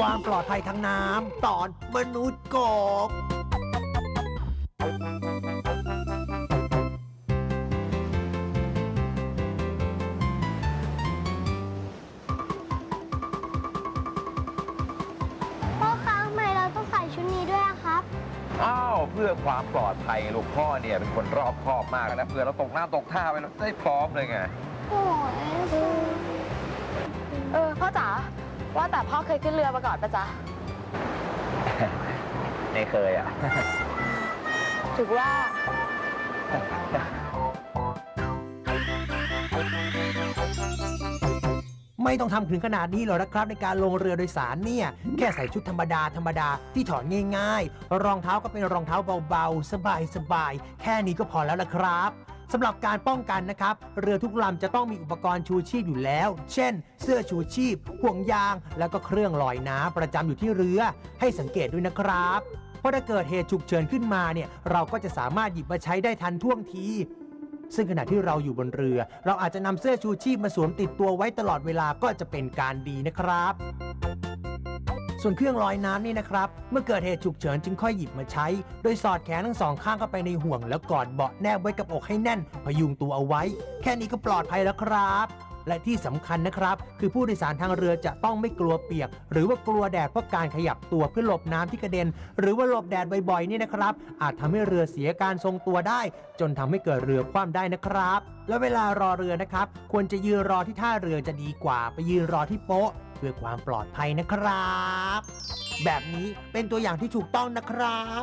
ความปลอดภัยทางน้ำตอนมนุษย์กบพ่อคะทำไมเราต้องใส่ชุดนี้ด้วยอะครับ อ้าวเพื่อความปลอดภัยลูกพ่อเนี่ยเป็นคนรอบคอบมากนะเผื่อเราตกน้ำตกท่าไปเราได้พร้อมเลยไง โอ้ยเออพ่อจ๋า ว่าแต่พ่อเคยขึ้นเรือมาก่อนปะจ๊ะ ไม่เคยอะถือว่า ไม่ต้องทำถึงขนาดนี้หรอกนะครับ ในการลงเรือโดยสารเนี่ย แค่ใส่ชุดธรรมดาธรรมดาที่ถอดง่าย ๆ รองเท้าก็เป็นรองเท้าเบาๆ สบายๆ แค่นี้ก็พอแล้วละครับ สำหรับการป้องกันนะครับ เรือทุกลำจะต้องมีอุปกรณ์ชูชีพอยู่แล้ว เช่น เสื้อชูชีพ ห่วงยาง แล้วก็เครื่องลอยน้ำประจำอยู่ที่เรือ ให้สังเกตด้วยนะครับ เพราะถ้าเกิดเหตุฉุกเฉินขึ้นมาเนี่ย เราก็จะสามารถหยิบมาใช้ได้ทันท่วงที ซึ่งขณะที่เราอยู่บนเรือ เราอาจจะนำเสื้อชูชีพมาสวมติดตัวไว้ตลอดเวลาก็จะเป็นการดีนะครับ ส่วนเครื่องลอยน้ำนี่นะครับ เมื่อเกิดเหตุฉุกเฉินจึงค่อยหยิบมาใช้ โดยสอดแขนทั้งสองข้างเข้าไปในห่วง แล้วกอดเบาะแนบไว้กับอกให้แน่น พยุงตัวเอาไว้ แค่นี้ก็ปลอดภัยแล้วครับ และที่สำคัญนะครับ คือผู้โดยสารทางเรือจะต้องไม่กลัวเปียก หรือว่ากลัวแดดเพราะการขยับตัวเพื่อหลบน้ำที่กระเด็น หรือว่าหลบแดดบ่อยๆนี่นะครับ อาจทำให้เรือเสียการทรงตัวได้ จนทำให้เกิดเรือคว่ำได้นะครับ และเวลารอเรือนะครับ ควรจะยืนรอที่ท่าเรือจะดีกว่า ไปยืนรอที่โป๊ะ เพื่อความปลอดภัยนะครับ แบบนี้เป็นตัวอย่างที่ถูกต้องนะครับ